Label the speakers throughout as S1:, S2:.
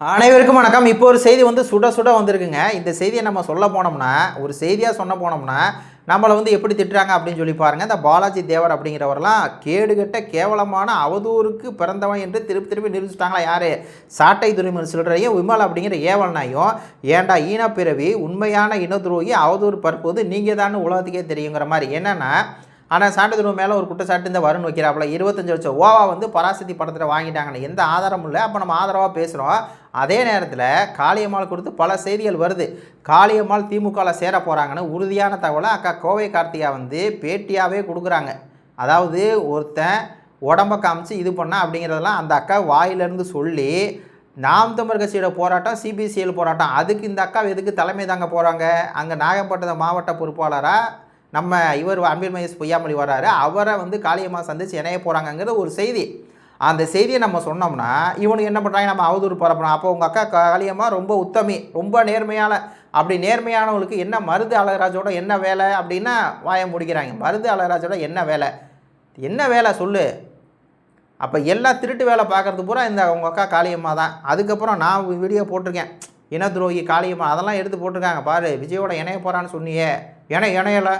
S1: அனைவருக்கும் வணக்கம். இப்போ ஒரு செய்தி வந்து சுட சுட வந்திருக்குங்க. இந்த செய்தியை நம்ம சொல்ல போனோம்னா ஒரு செய்தியாக சொன்ன போனோம்னா நம்மளை வந்து எப்படி திட்டுறாங்க அப்படின்னு சொல்லி பாருங்கள் இந்த பாலாஜி தேவர் அப்படிங்கிறவரெல்லாம் கேடுகட்ட கேவலமான அவதூறுக்கு பிறந்தவன் என்று திருப்பி திருப்பி நிரூபிச்சிட்டாங்களா யார்? சாட்டை துறைமுறை சிலரையும் விமல் அப்படிங்கிற ஏவல்னாயும் ஏன்டா ஈனப்பிறவி உண்மையான இனத்துரோகி அவதூறு பரப்புவது நீங்கள் தான் உலகத்துக்கே தெரியுங்கிற மாதிரி. என்னென்னா ஆனால் சான்றிதழ் மேலே ஒரு குற்றச்சாட்டு இந்த வருண் வைக்கிறாப்புல. இருபத்தஞ்சு லட்சம் ஓவா வந்து பராசக்தி படத்தில் வாங்கிட்டாங்கன்னு எந்த ஆதாரமும் இல்லை. அப்போ நம்ம ஆதரவாக பேசுகிறோம் அதே நேரத்தில் காளியம்மாள் கொடுத்து பல செய்திகள் வருது. காளியம்மாள் திமுகவில் சேர போகிறாங்கன்னு உறுதியான தகவலை அக்கா கோவை கார்த்திகா வந்து பேட்டியாகவே கொடுக்குறாங்க. அதாவது ஒருத்தன் உடம்ப காமிச்சு இது பண்ணா அப்படிங்கிறதெல்லாம் அந்த அக்கா வாயிலிருந்து சொல்லி நாம் தமிழ் கட்சியோட போராட்டம் சிபிசிஎல் போராட்டம் அதுக்கு இந்த அக்கா எதுக்கு தலைமை தாங்க போகிறாங்க அங்கே நாகப்பட்டினம் மாவட்ட பொறுப்பாளராக நம்ம இவர் அன்பில் மகேஷ் பொய்யாமொழி வர்றாரு அவரை வந்து காளியம்மா சந்திச்சு இணைய போகிறாங்கங்கிற ஒரு செய்தி. அந்த செய்தியை நம்ம சொன்னோம்னா இவனுக்கு என்ன பண்ணுறாங்க நம்ம அவதூறு பரப்பணும் அப்போ உங்கள் அக்கா காளியம்மா ரொம்ப உத்தமி ரொம்ப நேர்மையான அப்படி நேர்மையானவங்களுக்கு என்ன மருது அழகராஜோட என்ன வேலை அப்படின்னா வாயம் முடிக்கிறாங்க. மருது அழகராஜோட என்ன வேலை? என்ன வேலை சொல்லு. அப்போ எல்லா திருட்டு வேலை பார்க்குறது பூரா இந்த உங்கள் அக்கா காளியம்மா தான். அதுக்கப்புறம் நான் வீடியோ போட்டிருக்கேன். இன துரோகி காளியம்மா அதெல்லாம் எடுத்து போட்டிருக்காங்க. பாரு விஜயோட இணைய போகிறான்னு சொன்னியே. இணை இணையலை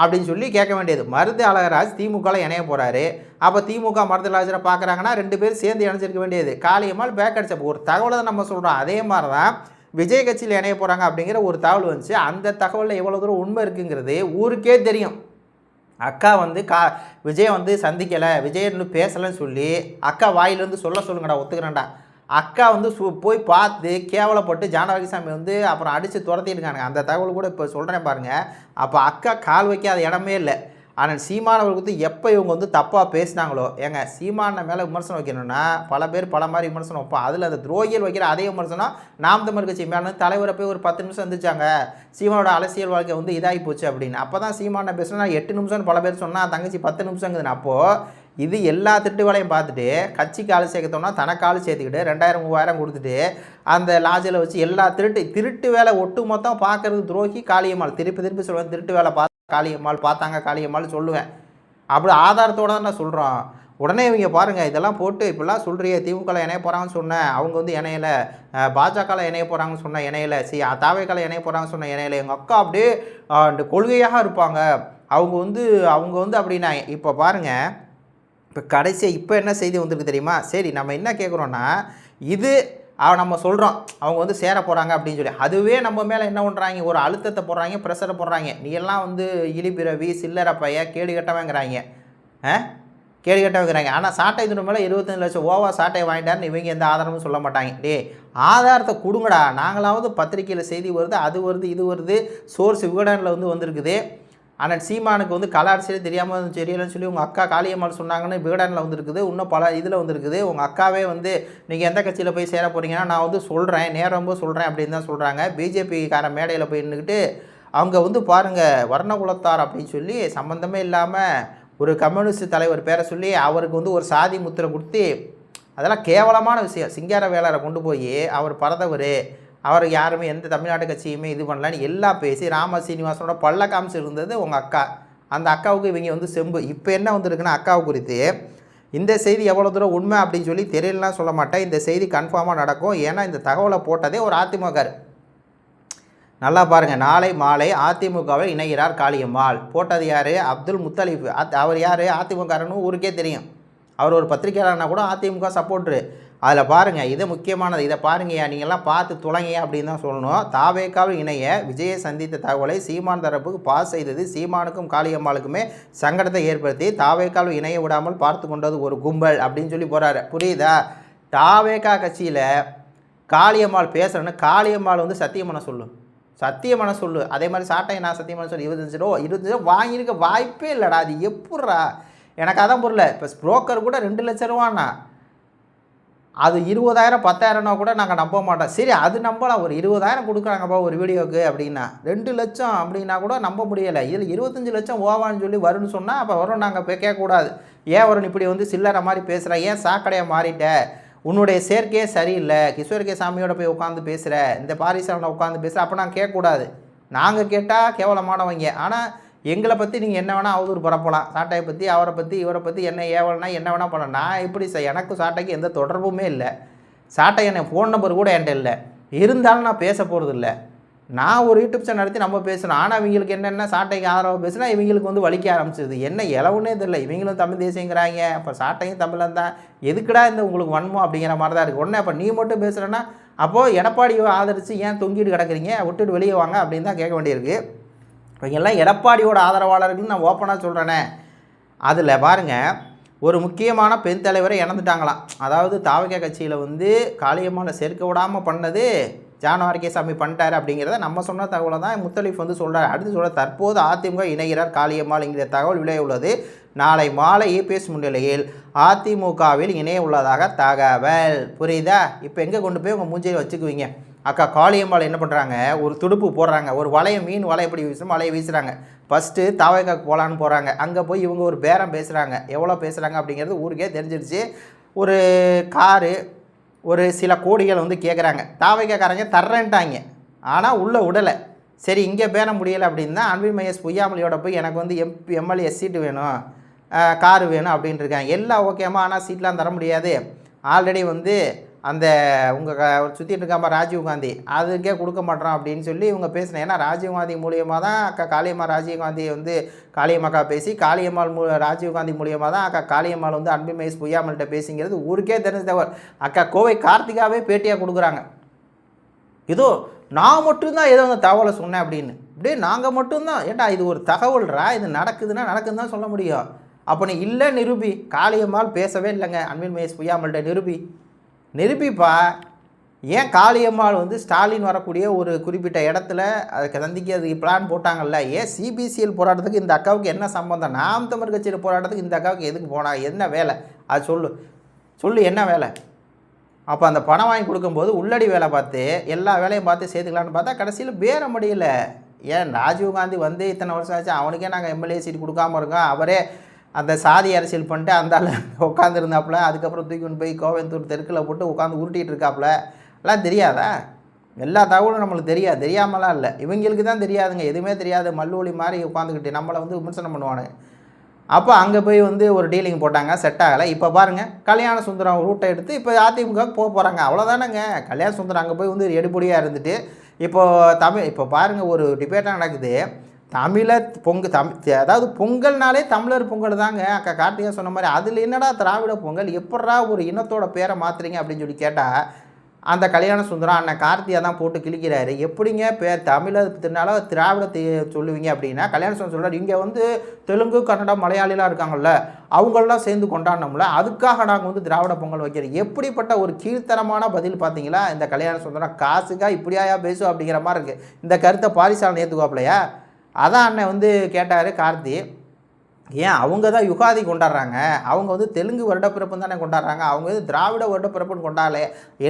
S1: அப்படின்னு சொல்லி கேட்க வேண்டியது. மருது அழகராஜ் திமுகவில் இணைய போகிறாரு அப்போ திமுக மருது அழகராஜரை பார்க்குறாங்கன்னா ரெண்டு பேரும் சேர்ந்து இணைஞ்சிருக்க வேண்டியது. காளியம்மாள் பேக் அடிச்ச ஒரு தகவலை தான் நம்ம சொல்கிறோம் அதே மாதிரி தான் விஜய் கட்சியில் இணைய போகிறாங்க அப்படிங்கிற ஒரு தகவல் வந்துச்சு. அந்த தகவலில் எவ்வளோ தூரம் உண்மை இருக்குங்கிறது ஊருக்கே தெரியும். அக்கா வந்து கா விஜய் வந்து சந்திக்கலை. விஜய் இன்னும் பேசலைன்னு சொல்லி அக்கா வாயிலேருந்து சொல்ல சொல்லுங்கடா ஒத்துக்கிறேன்டா. அக்கா வந்து சு போய் பார்த்து கேவலப்பட்டு ஜானகிசாமி வந்து அப்புறம் அடித்து துரத்திருக்காங்க அந்த தகவல் கூட இப்போ சொல்கிறேன் பாருங்கள் அப்போ அக்கா கால் வைக்காத இடமே இல்லை. ஆனால் சீமானவர்கள் வந்து எப்போ இவங்க வந்து தப்பாக பேசினாங்களோ ஏங்க சீமான மேலே விமர்சனம் வைக்கணும்னா பல பேர் பல மாதிரி விமர்சனம் வைப்போம் அதில் அந்த துரோகிகள் வைக்கிற அதே விமர்சனம் நாம் தமிழ் கட்சி மேலே தலைவரை போய் ஒரு பத்து நிமிஷம் வந்துச்சாங்க சீமானோட அரசியல் வாழ்க்கை வந்து இதாகி போச்சு அப்படின்னு. அப்போ தான் சீமான பேசுனா எட்டு நிமிஷம்னு பல பேர் சொன்னால் தங்கச்சி பத்து நிமிஷங்குதுன்னு. அப்போது இது எல்லா திருட்டு வேலையும் பார்த்துட்டு கட்சிக்கு ஆள் சேர்க்கத்தோம்னா தனக்கு ஆள் சேர்த்துக்கிட்டு ரெண்டாயிரம் மூவாயிரம் கொடுத்துட்டு அந்த லாட்ஜில் வச்சு எல்லா திருட்டு திருட்டு வேலை ஒட்டு மொத்தம் பார்க்கறது துரோகி காளியம்மாள். திருப்பி திருப்பி சொல்லுவேன் திருட்டு வேலை பார்த்து காளியம்மாள் பார்த்தாங்க காளியம்மாள் சொல்லுவேன். அப்படி ஆதாரத்தோடு தான் நான் சொல்கிறோம் உடனே இவங்க பாருங்கள் இதெல்லாம் போட்டு இப்படிலாம் சொல்கிறிய திமுகவில் இணைய போகிறாங்கன்னு சொன்னேன் அவங்க வந்து இணையில பாஜகவில் இணைய போகிறாங்கன்னு சொன்னேன் இணையில சி தாவைக்கால இணைய போகிறாங்கன்னு சொன்ன இணையில எங்கள் அக்கா அப்படியே கொள்கையாக இருப்பாங்க. அவங்க வந்து அவங்க வந்து அப்படின்னா இப்போ பாருங்கள் இப்போ கடைசியாக இப்போ என்ன செய்தி வந்திருக்கு தெரியுமா? சரி நம்ம என்ன கேட்குறோன்னா இது அவ நம்ம சொல்கிறோம் அவங்க வந்து சேர போகிறாங்க அப்படின்னு சொல்லி. அதுவே நம்ம மேலே என்ன பண்ணுறாங்க ஒரு அழுத்தத்தை போடுறாங்க ப்ரெஷரை போடுறாங்க. நீ எல்லாம் வந்து இழிபிறவி சில்லறை பைய கேடு கட்டவங்கிறாங்க. ஆ? கேடு கட்டவங்கிறாங்க. ஆனால் சாட்டை துணி மேலே இருபத்தஞ்சு லட்சம் ஓவா சாட்டை வாங்கிட்டாருன்னு இவங்க எந்த ஆதாரமும் சொல்ல மாட்டாங்க. டே ஆதாரத்தை கொடுங்கடா. நாங்களாவது பத்திரிக்கையில் செய்தி வருது அது வருது இது வருது சோர்ஸ் விகடனில் வந்து வந்திருக்குது. ஆனால் சீமானுக்கு வந்து கல தெரியாமல் தெரியலன்னு சொல்லி உங்கள் அக்கா காளியம்மாள் சொன்னாங்கன்னு விகடனில் வந்திருக்குது. இன்னும் பல இதில் வந்திருக்குது. உங்கள் அக்காவே வந்து நீங்கள் எந்த கட்சியில் போய் சேர போகிறீங்கன்னா நான் வந்து சொல்கிறேன் நேரம் சொல்கிறேன் அப்படின்னு தான் சொல்கிறாங்க பிஜேபிக்கார மேடையில் போய் நின்றுக்கிட்டு அவங்க வந்து பாருங்கள் வர்ணகுலத்தார் அப்படின்னு சொல்லி சம்மந்தமே இல்லாமல் ஒரு கம்யூனிஸ்ட் தலைவர் பேரை சொல்லி அவருக்கு வந்து ஒரு சாதி முத்திரை கொடுத்து அதெல்லாம் கேவலமான விஷயம். சிங்கார வேளாரை கொண்டு போய் அவர் பறந்தவர் அவர் யாருமே எந்த தமிழ்நாட்டு கட்சியுமே இது பண்ணலன்னு எல்லாம் பேசி ராம சீனிவாசனோட பல்ல காமிச்சு இருந்தது உங்கள் அக்கா. அந்த அக்காவுக்கு இவங்க வந்து செம்பு. இப்போ என்ன வந்திருக்குன்னா அக்காவை குறித்து இந்த செய்தி எவ்வளோ தூரம் உண்மை அப்படின்னு சொல்லி தெரியலலாம் சொல்ல மாட்டேன். இந்த செய்தி கன்ஃபார்மாக நடக்கும். ஏன்னா இந்த தகவலை போட்டதே ஒரு அதிமுக நல்லா பாருங்கள் நாளை மாலை அதிமுகவில் இணைகிறார் காளியம்மாள். போட்டது யார்? அப்துல் முத்தலீஃப் அத் அவர் யார்? அதிமுகன்னு ஊருக்கே தெரியும். அவர் ஒரு பத்திரிக்கையாளர்னா கூட அதிமுக சப்போர்ட்ரு அதில் பாருங்கள் இது முக்கியமானது. இதை பாருங்கய்யா நீங்கள்லாம் பார்த்து துளங்கய்யா அப்படின்னு தான் சொல்லணும். தாவேக்காவில் இணைய விஜயை சந்தித்த தகவலை சீமான் தரப்புக்கு பாஸ் செய்தது சீமானுக்கும் காளியம்மாளுக்குமே சங்கடத்தை ஏற்படுத்தி தாவேக்காவில் இணைய விடாமல் பார்த்து கொண்டது ஒரு கும்பல் அப்படின்னு சொல்லி போகிறாரு புரியுதா? தாவேக்கா கட்சியில் காளியம்மாள் பேசுகிறேன்னு காளியம்மாள் வந்து சத்தியம் பண்ண சொல்லு. சத்தியம் பண்ண சொல்லு. அதே மாதிரி சாட்டை நான் சத்தியம் பண்ண சொல்லு. இருபத்தஞ்சு ரூபா இருபத்தஞ்சு ரூபா வாங்கியிருக்க வாய்ப்பே இல்லைடா அது எப்பட்றா எனக்கு அதான் புரியல. இப்போ ஸ்ப்ரோக்கர் கூட ரெண்டு லட்ச ரூபாண்ணா. அது இருபதாயிரம் பத்தாயிரம்னா கூட நாங்கள் நம்ப மாட்டோம். சரி அது நம்பலாம். ஒரு இருபதாயிரம் கொடுக்குறாங்கப்பா ஒரு வீடியோக்கு அப்படின்னா. ரெண்டு லட்சம் அப்படின்னா கூட நம்ப முடியலை. இதில் இருபத்தஞ்சு லட்சம் ஓவான்னு சொல்லி வரும்னு சொன்னால் அப்போ வரும். நாங்கள் போய் கேட்கக்கூடாது. ஏன் வரும் இப்படி வந்து சில்லறை மாதிரி பேசுகிற ஏன் சாக்கடையை மாறிட்ட? உன்னுடைய சேர்க்கையே சரியில்லை. கிஷோர் கே சாமியோட போய் உட்காந்து பேசுகிற இந்த பாரிசாவில் உட்காந்து பேசுகிற அப்போ நான் கேட்கக்கூடாது. நாங்கள் கேட்டால் கேவலமானவங்க. ஆனால் எங்களை பற்றி நீங்கள் என்ன வேணால் அவதூறு பரப்பலாம் சாட்டையை பற்றி அவரை பற்றி இவரை பற்றி என்ன ஏவலனா என்ன வேணால் பண்ணலாம். நான் எப்படி சார்? எனக்கும் சாட்டைக்கு எந்த தொடர்புமே இல்லை. சாட்டை என் ஃபோன் நம்பர் கூட என்கிட்ட இல்லை. இருந்தாலும் நான் பேச போகிறது இல்லை. நான் ஒரு யூடியூப் சேனல் நடத்தி நம்ம பேசணும். ஆனால் இவங்களுக்கு என்னென்ன சாட்டைக்கு ஆதரவாக பேசுனா இவங்களுக்கு வந்து வலிக்க ஆரம்பிச்சிது. என்ன இலவுனே தெரியல. இவங்களும் தமிழ் தேசியங்கிறாங்க. அப்போ சாட்டையும் தமிழன் தான். எதுக்குடா இந்த உங்களுக்கு வன்மோ அப்படிங்கிற மாதிரி தான் இருக்குது உடனே அப்போ நீ மட்டும் பேசுகிறேன்னா அப்போது எடப்பாடியை ஆதரித்து ஏன் தொங்கிட்டு கிடக்குறீங்க? விட்டுட்டு வெளியே வாங்க அப்படின்னு தான் கேட்க வேண்டியிருக்கு. இவங்க எல்லாம் எடப்பாடியோட ஆதரவாளர்கள்னு நான் ஓப்பனாக சொல்கிறேனே அதில் பாருங்கள் ஒரு முக்கியமான பெண் தலைவரை இறந்துட்டாங்களாம் அதாவது தாவக கட்சியில் வந்து காளியம்மாவை சேர்க்க விடாமல் பண்ணது ஜான சாமி பண்ணிட்டார் அப்படிங்கிறத நம்ம சொன்ன தகவலை தான் முத்தலீஃப் வந்து சொல்கிறார் அடுத்து சொல்கிறார் தற்போது அதிமுக இணைகிறார் காளியம்மாள் என்கிற தகவல் விளைய உள்ளது. நாளை மாலை இபிஎஸ் முன்னிலையில் அதிமுகவில் இணைய உள்ளதாக தகவல். புரியுதா? இப்போ எங்கே கொண்டு போய் உங்கள் மூஞ்சியை வச்சுக்குவீங்க? அக்கா காளியம்பாள் என்ன பண்ணுறாங்க ஒரு துடுப்பு போடுறாங்க. ஒரு வலையை மீன் வலை எப்படி வீசும்? வலையை வீசுகிறாங்க ஃபஸ்ட்டு தாவைக்காக்கு போகலான்னு போகிறாங்க அங்கே போய் இவங்க ஒரு பேரம் பேசுகிறாங்க எவ்வளோ பேசுகிறாங்க அப்படிங்கிறது ஊருக்கே தெரிஞ்சிருச்சு. ஒரு காரு ஒரு சில கோடிகள் வந்து கேட்குறாங்க தாவைக்காக்காரங்க தர்றேன்ட்டாங்க. ஆனால் உள்ளே விடலை சரி இங்கே பேர முடியலை அப்படின்னா அன்பில் மையஸ் பொய்யாமலியோட போய் எனக்கு வந்து எம்பி எம்எல்ஏ சீட்டு வேணும். காரு வேணும் அப்படின்ட்டு இருக்காங்க. எல்லாம் ஓகேம்மா. ஆனால் சீட்லாம் தர முடியாது. ஆல்ரெடி வந்து அந்த உங்கள் க சுற்றிட்டு இருக்காம ராஜீவ் காந்தி அதுக்கே கொடுக்க மாட்டோம் அப்படின்னு சொல்லி இவங்க பேசினேன். ஏன்னா ராஜீவ் காந்தி மூலியமாக தான் அக்கா காளியம்மா ராஜீவ் காந்தி வந்து காளியம்மாக்கா பேசி காளியம்மாள் மூ ராஜீவ் காந்தி மூலியமாக தான் அக்கா காளியம்மாள் வந்து அன்பு மகேஷ் பொய்யாமல்கிட்ட பேசிங்கிறது ஊருக்கே தெரிஞ்ச தகவல் அக்கா கோவை கார்த்திகாவே பேட்டியாக கொடுக்குறாங்க. இதோ நான் மட்டும்தான் ஏதோ அந்த தகவலை சொன்னேன் அப்படின்னு. அப்படியே நாங்கள் மட்டும்தான். ஏட்டா இது ஒரு தகவல்ரா? இது நடக்குதுன்னா நடக்குதுன்னு தான் சொல்ல முடியும். அப்போ நீ இல்லை நிரூபி. காளியம்மாள் பேசவே இல்லைங்க. அன்பின் மகேஷ் பொய்யாமல்கிட்ட நிரூபி. நிரூபிப்பா ஏன் காளியம்மாள் வந்து ஸ்டாலின் வரக்கூடிய ஒரு குறிப்பிட்ட இடத்துல அதுக்கு சந்திக்கிறதுக்கு பிளான் போட்டாங்கல்ல? ஏன் சிபிசிஎல் போராட்டத்துக்கு இந்த அக்காவுக்கு என்ன சம்பந்தம்? நாம் தமிழ் கட்சியில் போராட்டத்துக்கு இந்த அக்காவுக்கு எதுக்கு போனா? என்ன வேலை? அது சொல்லு. சொல்லு என்ன வேலை? அப்போ அந்த பணம் வாங்கி கொடுக்கும்போது உள்ளடி வேலை பார்த்து எல்லா வேலையும் பார்த்து சேர்த்துக்கலான்னு பார்த்தா கடைசியில் பேர முடியல. ஏன் ராஜீவ்காந்தி வந்து இத்தனை வருஷம் ஆச்சு அவனுக்கே நாங்கள் எம்எல்ஏ சீட் கொடுக்காம இருக்கோம். அவரே அந்த சாதி அரசியல் பண்ணிட்டு அந்த உட்காந்துருந்தாப்புல அதுக்கப்புறம் தூக்கி கொண்டு போய் கோவந்தூர் தெருக்கில் போட்டு உட்காந்து உருட்டிகிட்டு இருக்காப்புல. எல்லாம் தெரியாதா? எல்லா தகவலும் நம்மளுக்கு தெரியாது. தெரியாமலாம் இல்லை. இவங்களுக்கு தான் தெரியாதுங்க. எதுவுமே தெரியாது. மல்லூலி மாதிரி உட்காந்துக்கிட்டு நம்மளை வந்து விமர்சனம் பண்ணுவானுங்க. அப்போ அங்கே போய் வந்து ஒரு டீலிங் போட்டாங்க. செட் ஆகலை. இப்போ பாருங்கள் கல்யாண சுந்தரம் ரூட்டை எடுத்து இப்போ அதிமுக போக போகிறாங்க அவ்வளோதானங்க கல்யாண சுந்தரம் அங்கே போய் வந்து எடுபடியாக இருந்துட்டு இப்போது தமிழ் இப்போ பாருங்கள் ஒரு டிபேட்டாக நடக்குது. தமிழை பொங்கு தமிழ் அதாவது பொங்கல்னாலே தமிழர் பொங்கல் தாங்க. அக்கா கார்த்திகா சொன்ன மாதிரி அதில் என்னடா திராவிட பொங்கல்? எப்படா ஒரு இனத்தோட பேரை மாற்றுறீங்க அப்படின்னு சொல்லி கேட்டால் அந்த கல்யாண சுந்தரம் அண்ணன் கார்த்தியா தான் போட்டு கிழிக்கிறாரு. எப்படிங்க பேர் தமிழர் தமிழத்தினால திராவிடத்தை சொல்லுவீங்க அப்படின்னா கல்யாண சுந்தரம் சொல்கிறார் இங்கே வந்து தெலுங்கு கன்னடம் மலையாளிலாம் இருக்காங்கல்ல அவங்களெலாம் சேர்ந்து கொண்டாடினோம்ல அதுக்காக நாங்கள் வந்து திராவிட பொங்கல் வைக்கிறோம். எப்படிப்பட்ட ஒரு கீழ்த்தரமான பதில் பார்த்தீங்களா இந்த கல்யாண சுந்தரம் காசுக்காக இப்படியாயா பேசும் அப்படிங்கிற மாதிரி இருக்குது இந்த கருத்தை பாரிசாலன் ஏற்றுக்குவாப்பிலையா அதான் அண்ணன் வந்து கேட்டார் கார்த்தி ஏன் அவங்க தான் யுகாதி கொண்டாடுறாங்க? அவங்க வந்து தெலுங்கு வருடப்பிறப்பு தானே கொண்டாடுறாங்க? அவங்க வந்து திராவிட வருடப்பிறப்புன்னு கொண்டாடல.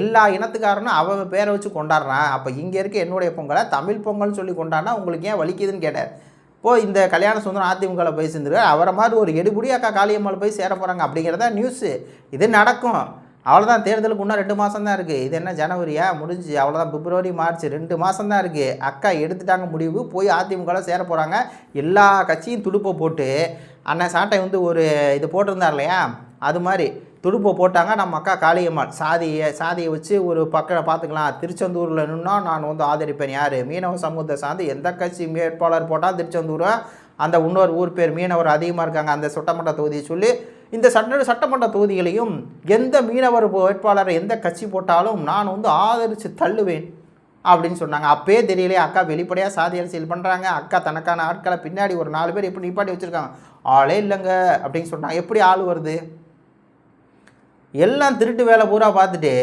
S1: எல்லா இனத்துக்காரனும் அவன் பேரை வச்சு கொண்டாடுறான். அப்போ இங்கே இருக்க என்னுடைய பொங்கலை தமிழ் பொங்கல்னு சொல்லி கொண்டாடினா உங்களுக்கு ஏன் வலிக்குதுன்னு கேட்டார். இப்போது இந்த கல்யாண சுந்தரம் அதிமுகவில் போய் சேர்ந்துருக்காரு. அவரை மாதிரி ஒரு எடுபடி அக்கா காளியம்மாள் போய் சேர போகிறாங்க அப்படிங்கிறதா நியூஸு இது நடக்கும். அவ்வளோதான் தேர்தலுக்கு இன்னும் ரெண்டு மாதம் தான் இருக்குது இது என்ன ஜனவரியா? முடிஞ்சு. அவ்வளோதான் பிப்ரவரி மார்ச் ரெண்டு மாதம் தான் இருக்குது அக்கா எடுத்துட்டாங்க முடிவு. போய் அதிமுகவில் சேர போகிறாங்க எல்லா கட்சியும் துடுப்பை போட்டு அண்ணன் சாட்டை வந்து ஒரு இது போட்டிருந்தார் இல்லையா? அது மாதிரி துடுப்பை போட்டாங்க. நம்ம அக்கா காளியம்மாள். சாதியை சாதியை வச்சு ஒரு பக்கம் பார்த்துக்கலாம். திருச்செந்தூரில் நின்னா நான் வந்து ஆதரிப்பேன். யார்? மீனவ சமூகத்தை சார்ந்து எந்த கட்சி வேட்பாளர் போட்டால் திருச்செந்தூரை? அந்த இன்னொரு ஊர் பேர் மீனவர் அதிகமாக இருக்காங்க. அந்த சுட்டமன்ற தொகுதியை சொல்லி இந்த சட்ட சட்டமன்ற தொகுதிகளையும் எந்த மீனவர் வேட்பாளரை எந்த கட்சி போட்டாலும் நான் வந்து ஆதரித்து தள்ளுவேன் அப்படின்னு சொன்னாங்க. அப்பே தெரியலையே அக்கா வெளிப்படையாக சாதி அரசியல் பண்ணுறாங்க அக்கா தனக்கான ஆட்களை பின்னாடி ஒரு நாலு பேர் எப்படி நிப்பாட்டி வச்சுருக்காங்க? ஆளே இல்லைங்க அப்படின்னு சொன்னாங்க. எப்படி ஆள் வருது? எல்லாம் திருட்டு வேலை பூரா பார்த்துட்டு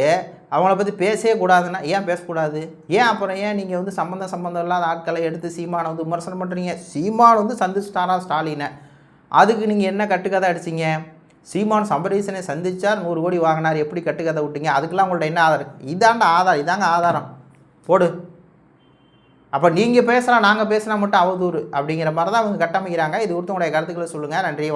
S1: அவங்கள பற்றி பேசவே கூடாதுன்னா ஏன் பேசக்கூடாது? ஏன் அப்புறம் ஏன் நீங்கள் வந்து சம்மந்தம் சம்மந்தம் இல்லாத ஆட்களை எடுத்து சீமானை வந்து விமர்சனம் பண்ணுறீங்க சீமான் வந்து சந்திச்சிட்டாரா ஸ்டாலினை? அதுக்கு நீங்கள் என்ன கட்டுக்கதை அடிச்சிங்க? சீமான் சம்பரீசனை சந்திச்சார் நூறு கோடி வாங்கினார். எப்படி கட்டுக்கதை விட்டீங்க? அதுக்கெல்லாம் உங்கள்ட்ட என்ன ஆதாரம்? இதாண்ட ஆதாரம் இதாங்க ஆதாரம். போடு. அப்போ நீங்கள் பேசலாம் நாங்கள் பேசினா மட்டும் அவதூறு அப்படிங்கிற மாதிரி தான் அவங்க கட்டமைக்கிறாங்க. இது ஒருத்தவங்களுடைய கருத்துக்களை சொல்லுங்கள் நன்றி.